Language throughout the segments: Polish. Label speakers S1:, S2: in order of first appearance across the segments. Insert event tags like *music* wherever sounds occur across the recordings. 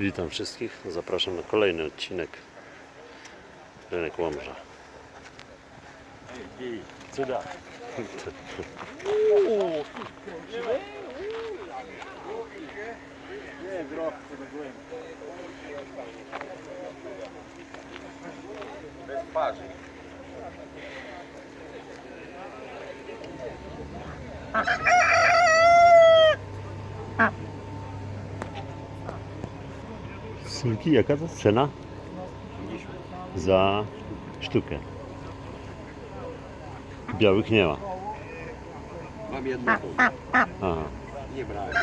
S1: Witam wszystkich. Zapraszam na kolejny odcinek Rynek Łomża.
S2: Cuda. Bez
S1: Sylki, jaka to cena? Za sztukę. Białych nie ma.
S2: Mam jedno
S1: Aha.
S2: Nie brałem.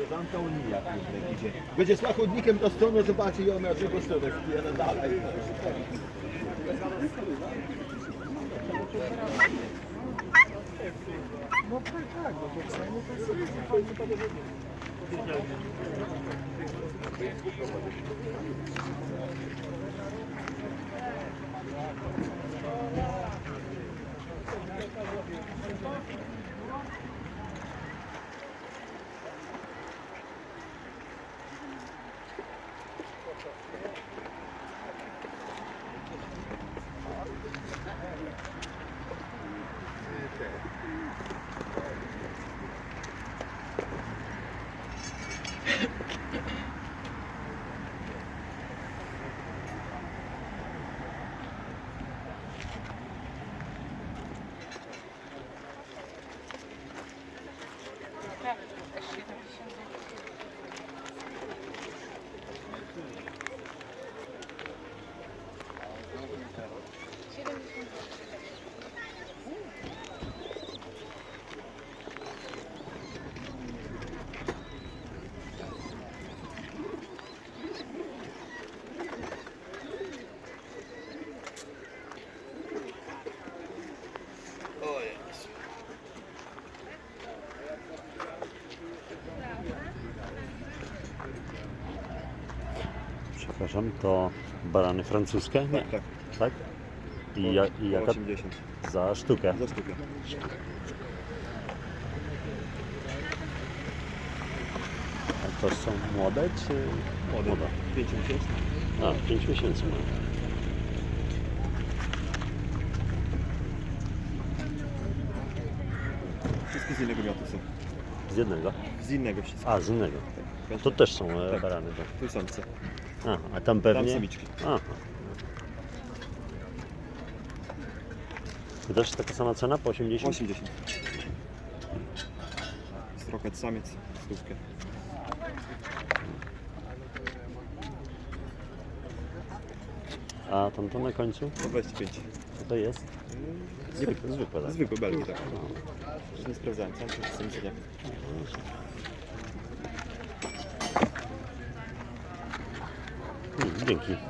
S2: Koleżanka Unia idzie. Będzie szła chodnikiem do strony, zobaczy i ona czego stronę wpierę dalej.
S1: Przepraszam, to barany francuskie? Nie.
S2: Tak, tak.
S1: Tak? I, ja, i jaka
S2: 80.
S1: za sztukę?
S2: Za sztukę.
S1: A to są młode czy
S2: Młode. 5 miesięcy.
S1: A, 5 miesięcy mają.
S2: Wszystkie z innego miotu są.
S1: Z jednego?
S2: Z innego wszystko.
S1: A, z innego.
S2: Tak.
S1: To też są e,
S2: Tak.
S1: barany. Tak.
S2: Tu samce.
S1: A, a tam pewnie...
S2: samiczki.
S1: Aha. To też taka sama cena po 80?
S2: 80. Strokat samiec, stówkę.
S1: A tamto na końcu?
S2: Po 25.
S1: Co to jest? Zwykłe, zwykłe tak.
S2: Zwykłe belgi, tak. Już nie sprawdzałem, sam to samice nie.
S1: Dzięki.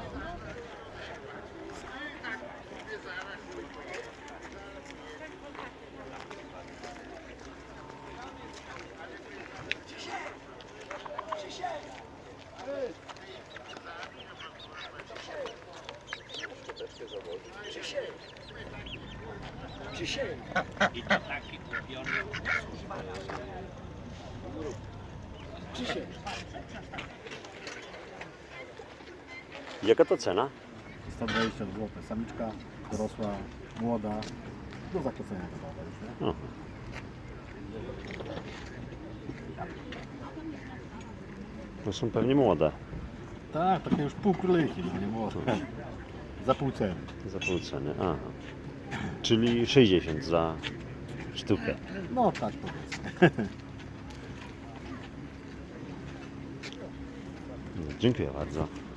S1: Jaka to cena?
S3: 120 zł. Samiczka dorosła, młoda, do zakłócenia już, nie?
S1: Aha. To są pewnie młode,
S3: Tak, takie już pół króliki, no nie młode. Za pół ceny.
S1: za pół ceny. Aha. Czyli 60 za sztukę.
S3: No tak powiedzmy.
S1: No, *laughs* dziękuję bardzo.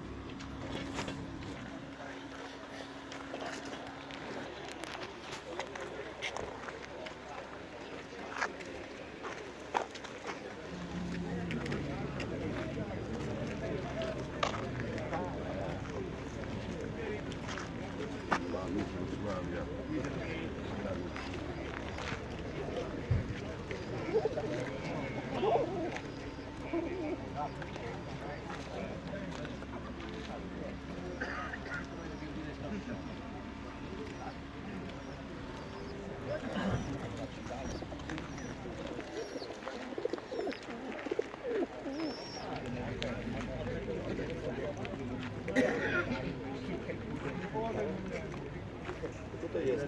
S1: Tutaj jest.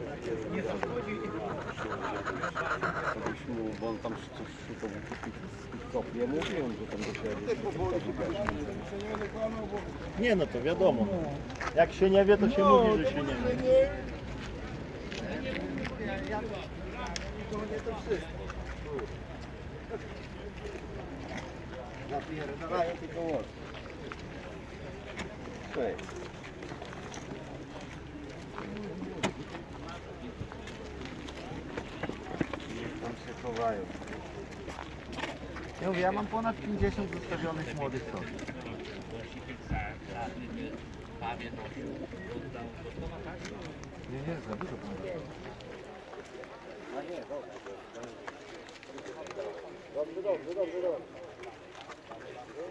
S1: Nie zachodzi.
S4: Bo on tam coś szukał kupić. Ja mówiłem, że tam do
S2: Nie no to wiadomo. Jak się nie wie, to się no, mówi, że się nie wie.
S4: Ja to nie to wszystko. Zapierdalają tylko łódki chowają. Ja mówię, ja mam ponad 50 zostawionych młodych koni. Nie, nie, za dużo. Dobrze, dobrze, dobrze, dobrze.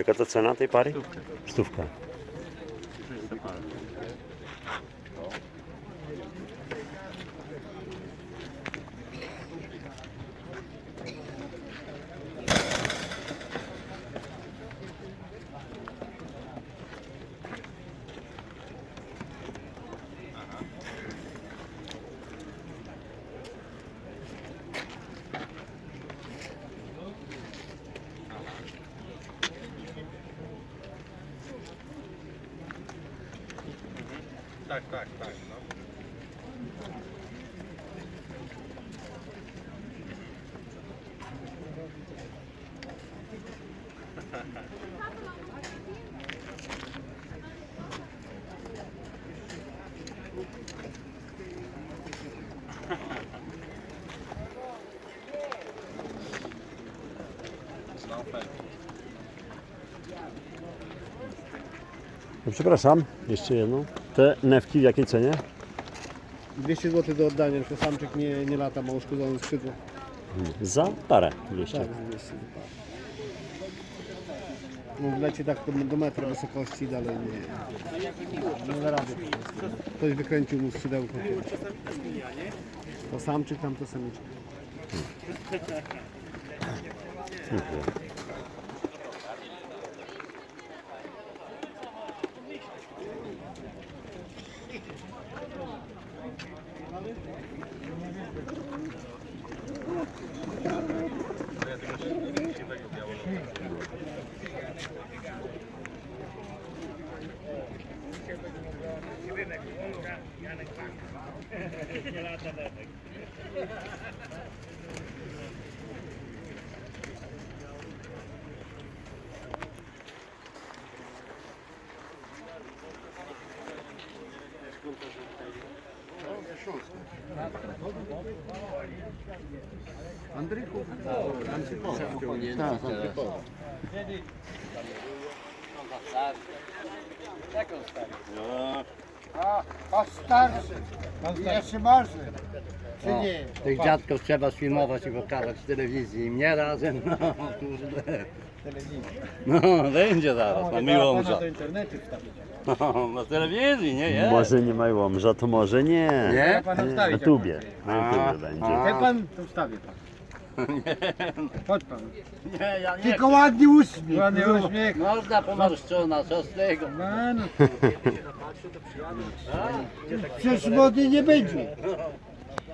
S1: Jaka to cena tej pary? Stówka.
S2: Tak, tak, tak. No.
S1: No, przepraszam, jeszcze jedno. Te newki w jakiej cenie?
S4: 200 zł do oddania, że samczyk nie, nie lata, ma uszkodzone skrzydło.
S1: Za parę 200.
S4: Tak, 200 zł. No, wleci tak do, do metra wysokości dalej nie. Nie da rady po prostu. Ktoś wykręcił mu skrzydełko. To samczyk, tam to samiczka. Andryków? Tak, Andrykowa.
S3: A, a starszy. Jeszcze marzy. Czy nie?
S5: Tych dziadków trzeba sfilmować i pokazać w telewizji. I mnie razem, no kurde. No, będzie zaraz, na miłą
S3: do internetu wstawić.
S5: No, *laughs* na telewizji, nie jest.
S1: Może nie mają łomża, to może nie.
S5: Nie?
S3: Pana
S1: Nie. Na tubie. Na
S5: A,
S1: tubie będzie.
S5: a.
S3: Chce pan, to wstawię pan. *laughs* Chodź pan.
S5: Nie, ja nie
S3: Tylko ładny uśmiech. Ładny uśmiech.
S5: Można pomarszczona, co z tego?
S3: No, no. Przecież wody nie będzie.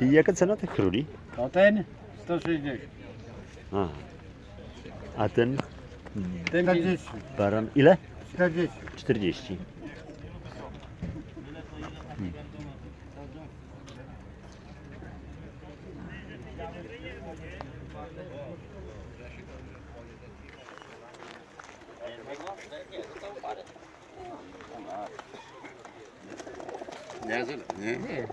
S1: I jaka cena tych króli?
S3: O ten 160.
S1: Aha. A ten
S3: Ten 40.
S1: baran ile?
S3: 40.
S1: 40.
S5: Nie, nie.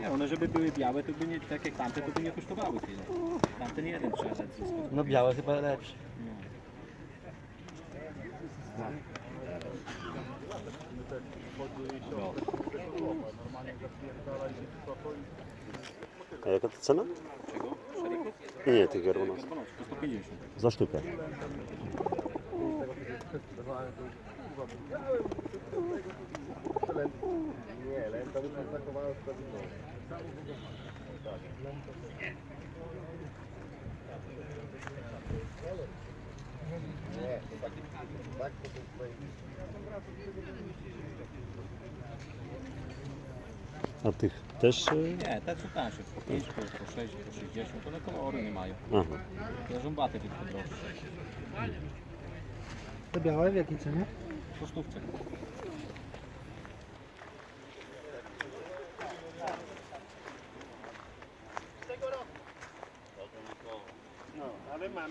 S6: Nie, one żeby były białe, to by nie, tak jak tamte, to by nie kosztowały tyle. Tamten jeden trzeba zyskać.
S3: No białe chyba lepsze.
S1: A jaka to cena?
S6: Czego? Szarików?
S1: Nie, nie, tych garbanów.
S6: Karbonoczki 150.
S1: Za sztukę. A tych też? y,
S6: Nie, te co tańsze, po 5, po, po 6, po 60, one kolory nie mają.
S1: Aha.
S6: To żąbaty tylko droższe.
S7: Te białe w jakiej cenie?
S6: Po sztuce.
S7: ale mam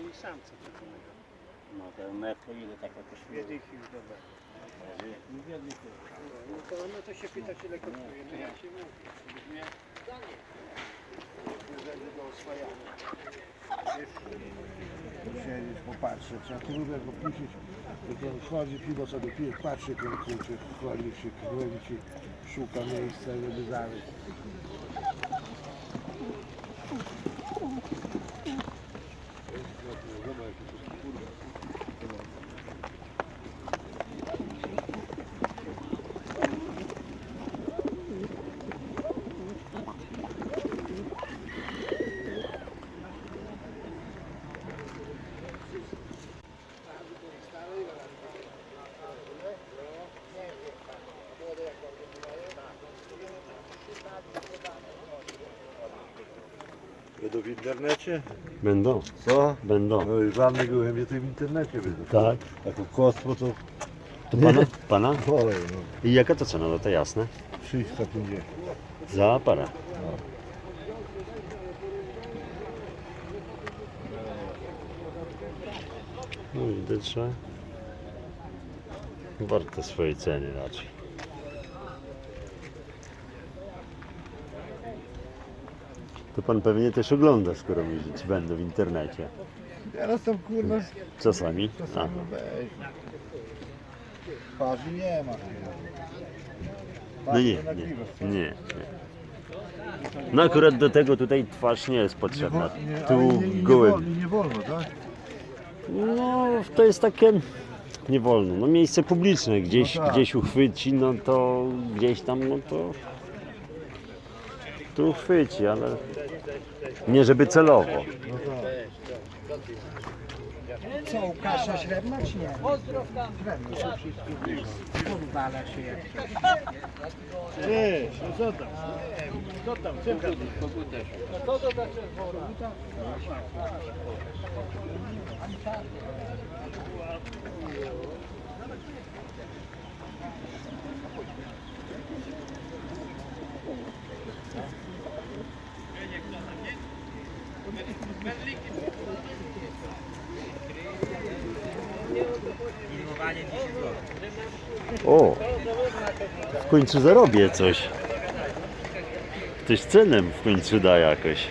S7: i samce.
S5: No to metro ile taka kosztuje?
S7: Dychy już dobra. No to, no to się pyta, ile kosztuje. No ja się mówię. Do oswajania.
S3: Siedzieć, popatrzeć, a tu lubię go puścić, tylko chodzi, piwo sobie pije, patrzy, ten kurczę, chodzi się, kręci, ci, szuka miejsca, żeby zawieźć.
S8: Będą w internecie?
S1: Będą.
S8: Co?
S1: Będą.
S8: No i żadne gołębie to w internecie będą.
S1: Tak.
S8: Jako kostwo to
S1: To pana? Pana? *laughs*
S8: wolę, no.
S1: I jaka to cena? No to jasne.
S8: 350.
S1: Za parę. No widać, że warte swojej ceny raczej. To pan pewnie też ogląda, skoro ci będą w internecie.
S3: Teraz tam kurwa,
S1: Czasami.
S3: to weź. Twarzy nie ma.
S1: no nie, nie, nie, nie. No akurat do tego tutaj twarz nie jest potrzebna. Tu gołębi.
S3: nie wolno, tak?
S1: No, to jest takie nie wolno. No miejsce publiczne, gdzieś,
S3: No tak.
S1: gdzieś uchwyci, no to gdzieś tam, no to tu uchwyci, ale nie żeby celowo.
S7: Co, Łukasza średnia czy nie? Średnia Podwala się jak
S3: Cześć, no co tam? Co tam, co tam?
S1: O, w końcu zarobię coś. Ktoś cenem w końcu da jakoś.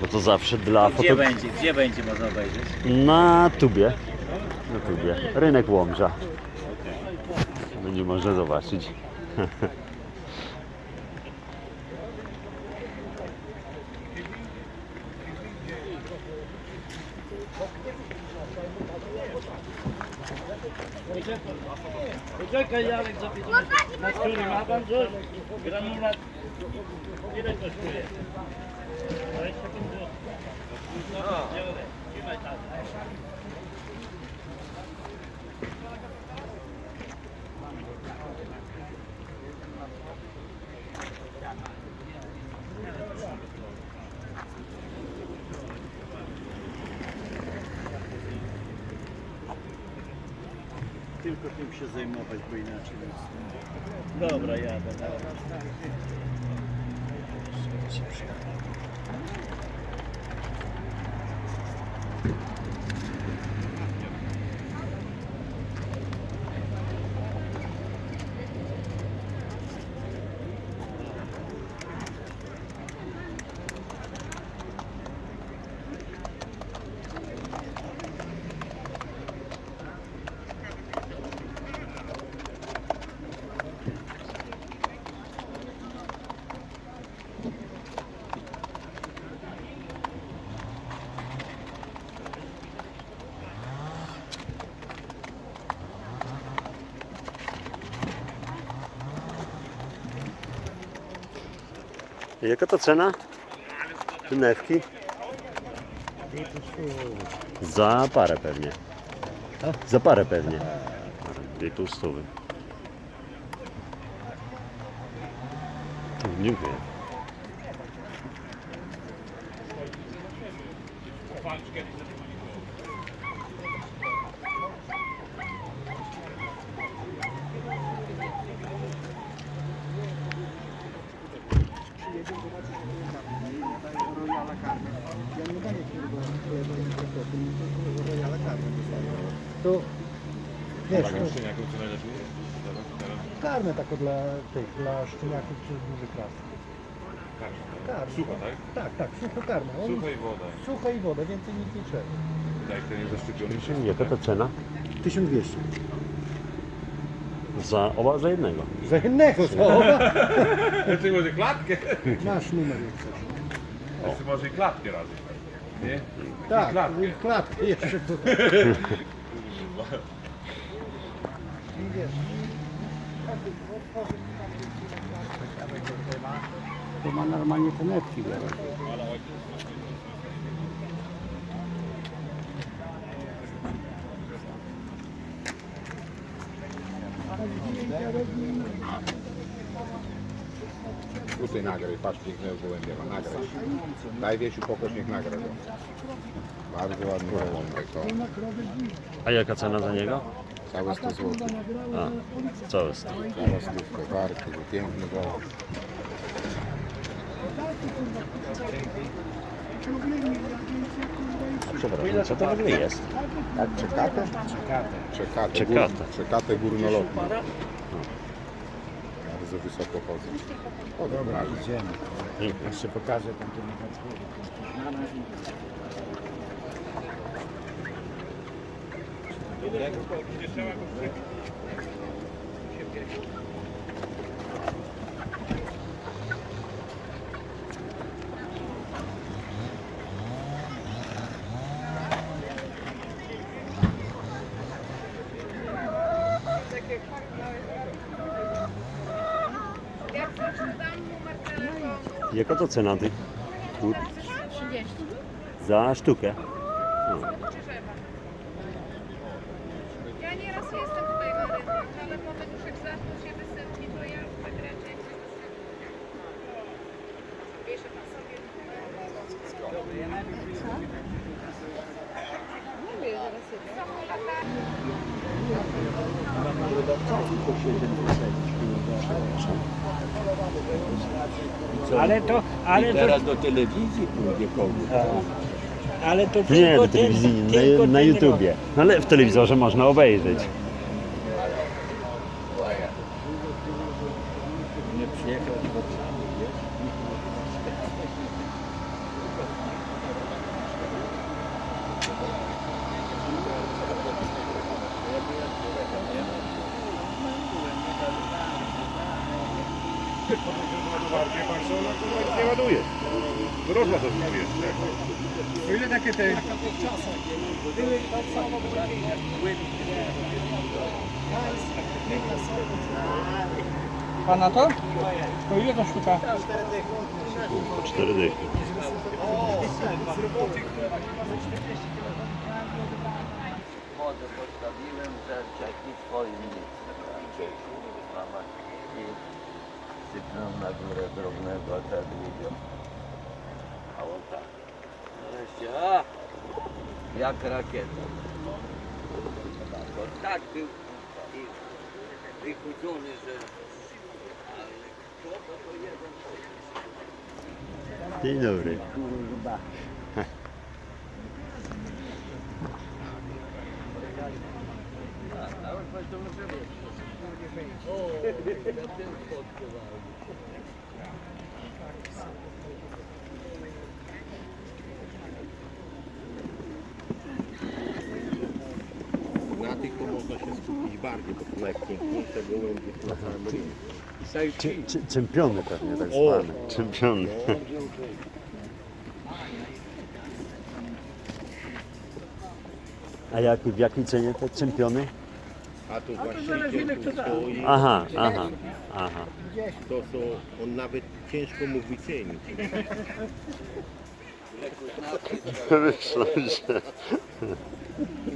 S1: Bo to zawsze dla
S6: Gdzie
S1: foto...
S6: będzie, gdzie będzie można obejrzeć?
S1: Na tubie. Na tubie. Rynek Łomża. Będzie można zobaczyć. *laughs*
S2: który ma pan coś? Granulat. Ile kosztuje? 25 zł. Trzymaj tak.
S3: Tylko tym się zajmować, bo inaczej nic
S2: Dobra, jadę. Dobra.
S1: Jaka to cena? Newki? Za parę pewnie. Za parę pewnie. Dwie pół stówy. Dziękuję.
S3: To wiesz, to karne tako dla tych, dla szczeniaków czy dużych ras. Karne. Sucha, tak? Tak, tak, sucho karne. Sucha i woda. Sucha i woda, więcej nic nie trzeba.
S1: Jaka to cena?
S3: 1200.
S1: Za oba za jednego.
S3: Za jednego słowa. *laughs*
S9: Ty może klatkę?
S3: Masz numer jak chcesz.
S9: Ty może i klatkę razem. Nie?
S3: Tak,
S9: klatkę.
S3: klatkę jeszcze *laughs* tu.
S5: To ma normalnie te netki biorę.
S9: Tutaj nagraj, patrz pięknego gołębia, ma nagraj. Daj Wiesiu pokaż, niech nagra go. Bardzo ładny gołąbek, to
S1: A jaka cena za niego?
S9: Całe 100 zł.
S1: A, całe sto.
S9: Cała stówkę, warty, piękny gołąb.
S1: Przepraszam, co to w ogóle jest?
S9: Tak, czekate? Czekate.
S1: Czekate.
S9: Gór, czekate górnolotne. Bardzo wysoko chodzą. O, dobra,
S1: Dziękuję.
S3: Jeszcze pokażę tam
S10: Jak przeczytam
S1: Jaka to cena tych kur?
S10: 30.
S1: Za sztukę?
S10: Ale to,
S11: ale to,
S2: Teraz do telewizji pójdzie kogoś.
S11: ale to tylko
S1: Nie, do
S11: ten-
S1: telewizji,
S11: tylko
S1: na, na
S11: ten
S1: YouTubie. No ale w telewizorze można obejrzeć.
S3: Takie te...
S11: Pana to? To ile to sztuka?
S1: Cztery dychy.
S5: Wodę postawiłem, że czeki swoim nic. Mama i sypnął na górę drobnego, a tak długo. A o tak. Nareszcie, a! Jak rakieta. Bo tak był i wychudzony, że... Ale kto to to jeden?
S1: Dzień dobry.
S5: Kurwa. A, ale to może być. O, na tym spotkowałem.
S2: Się skupić bardziej, bo to najpiękniejsze gołębie na całym rynku.
S1: Czy, czy, czempiony pewnie tak zwany. Czempiony. *laughs* A jak, w jakiej cenie te czempiony?
S2: A właściciel tu stoi,
S1: Aha, aha, aha.
S2: to są, on nawet ciężko mu wycenić. *laughs*
S1: Myślę, że...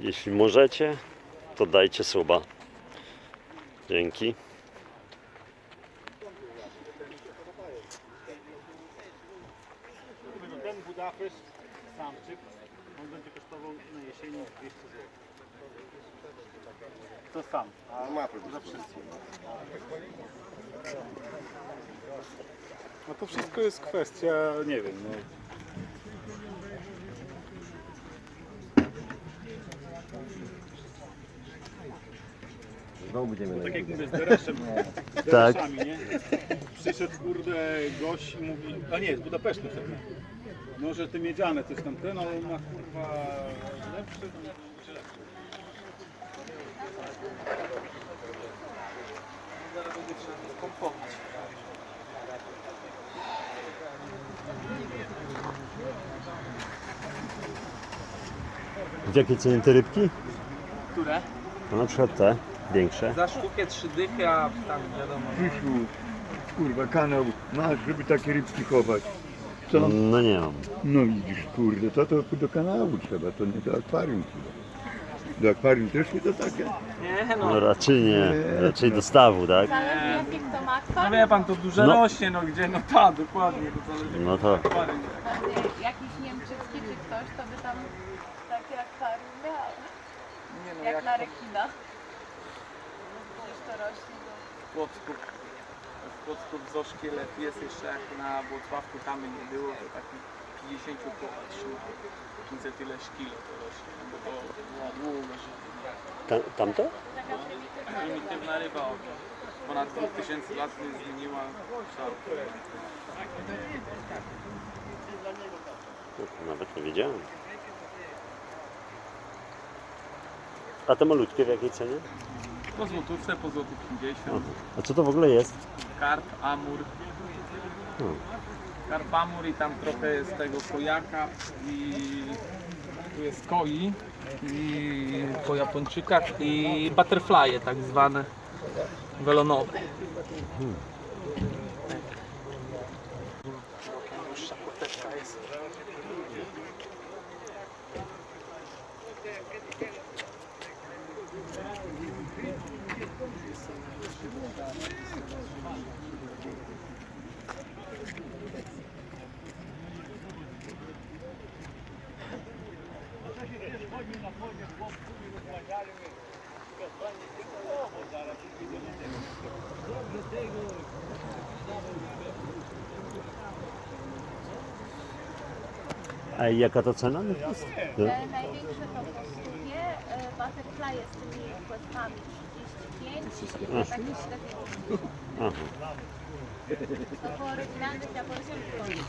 S1: Jeśli możecie, to dajcie suba. Dzięki.
S11: Ten Budapeszt, samczyk, on będzie kosztował na jesieni 200 zł. To sam, a za wszystko. No to wszystko jest kwestia, nie wiem, no.
S2: Znowu będziemy
S11: Tak jak mówię, z dereszem, *laughs* z
S1: Tak.
S11: dereszami, nie? Przyszedł kurde gość i mówi, a nie, z Budapesztu wtedy. No, że te miedziane coś tam ten, ale on ma kurwa lepsze, no, czy lepsze. Zaraz będzie trzeba to pompować.
S1: W jakiej cenie te rybki?
S12: Które?
S1: No na przykład te, większe.
S12: Za sztukę trzy dychy, a tam wiadomo.
S13: Krzysiu, kurwa, kanał masz, żeby takie rybki chować. Co?
S1: No nie mam.
S13: No widzisz, kurde, to to do kanału trzeba, to nie do akwarium trzeba. Do akwarium też nie to takie?
S12: Nie
S1: No raczej nie. Raczej do stawu, tak?
S10: Zależy jaki kto ma
S12: No wie pan, to duże
S1: No.
S12: rośnie, no gdzie? No tak, dokładnie. To zależy
S1: No to-
S12: akwarium.
S10: Bardziej Jakiś Niemczycki czy ktoś, to by tam takie akwarium miał.
S12: Nie no,
S10: Jak
S12: jak
S10: na
S12: to
S10: rekina. Przecież to rośnie do...
S12: w Płocku, w Płocku w Zoszkielet jest jeszcze jak na Włocławku tam nie było, to taki 50 koła trzyma. 500 ileś kilo to rośnie, no bo to była długa
S1: Ta, tamto?
S10: Prymitywna ryba.
S12: od Ponad 2000 lat nie zmieniła kształt.
S1: To nawet nie wiedziałem. A te malutkie w jakiej cenie?
S12: Po złotówce, po złotu 50.
S1: A co to w ogóle jest?
S12: Karp, amur.
S1: Hmm.
S12: Karp, amur i tam trochę z tego kojaka i tu jest koi i po Japończykach i butterfly tak zwane welonowe.
S1: A jaka to cena? No, jest?
S10: E, Największe to po stówie, e, butterfly jest z tymi płetkami 35,
S1: Aha.
S10: takie średnie.
S1: Aha.
S10: To po oryginalnych japońskich koni.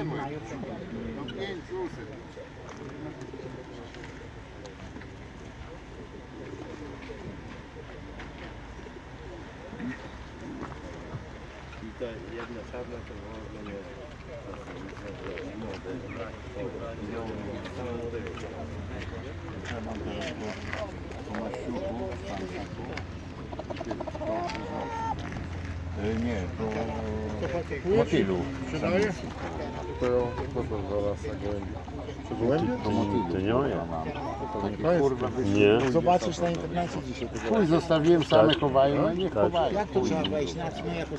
S14: Chyba te gnie mają
S2: I ta jedna czarna to można nie
S13: Po maściuchu, tam taku.
S9: Nie, to motylu.
S15: To, to, to zaraz na gołębie. To gołębie?
S1: To, to nie moje.
S15: To jest,
S1: Nie.
S15: zobaczysz na internecie dzisiaj.
S5: Chuj zostawiłem, same chowają, niech
S1: Tak.
S5: chowają.
S15: Jak to trzeba wejść na mnie jakoś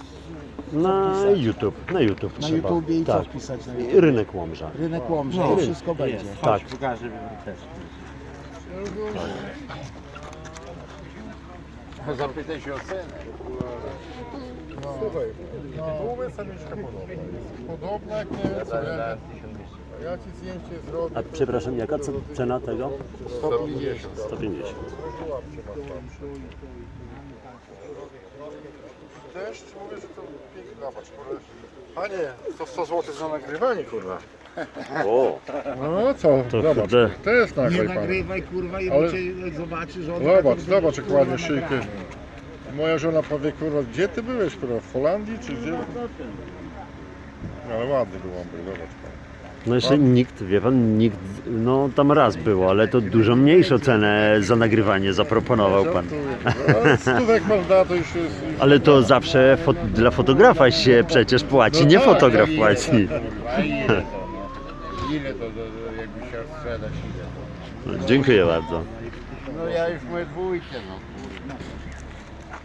S1: Na YouTube. Na YouTube
S15: na
S1: trzeba.
S15: YouTubie i co
S1: tak.
S15: wpisać na YouTube?
S1: Rynek Łomża.
S15: Rynek Łomża
S1: No.
S15: i wszystko będzie.
S1: Tak.
S9: Zapytaj się o cenę.
S15: Słuchaj, no. tu samiczka podobna jest. Podobna jak nie wiem co, ja, ja ci zdjęcie zrobię.
S1: A przepraszam, jaka ce- cena tego?
S15: 150.
S1: 150.
S15: Deszcz, mówię, że to pięknie, zobacz, kurde. Panie, to 100 zł za nagrywanie, kurwa.
S1: O,
S15: No co,
S1: To
S15: zobacz,
S1: kurde.
S15: to jest
S3: Nie
S15: nagraj pan.
S3: nagrywaj kurwa i
S15: Ale-
S3: cię zobaczysz od
S15: Zobacz, zobacz jak ładnie szyjkę. Moja żona powie, kurwa, gdzie ty byłeś, kurwa, w Holandii czy gdzie? Ale ładny był ombry, zobacz pan.
S1: no jeszcze nikt, wie pan, nikt, no tam raz było, ale to dużo mniejszą cenę za nagrywanie zaproponował pan.
S15: Żartuję. Stówek pan da, to już jest... Już *laughs*
S1: Ale to zawsze fo dla fotografa się przecież płaci,
S15: No
S1: nie
S15: tak,
S1: fotograf płaci.
S9: kurwa, ile to, no? Ile to, to, to jakby się sprzedać, ile to?
S1: Dziękuję bardzo.
S9: No ja już mówię dwójkę, no.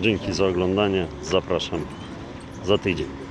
S1: Dzięki za oglądanie. Zapraszam za tydzień.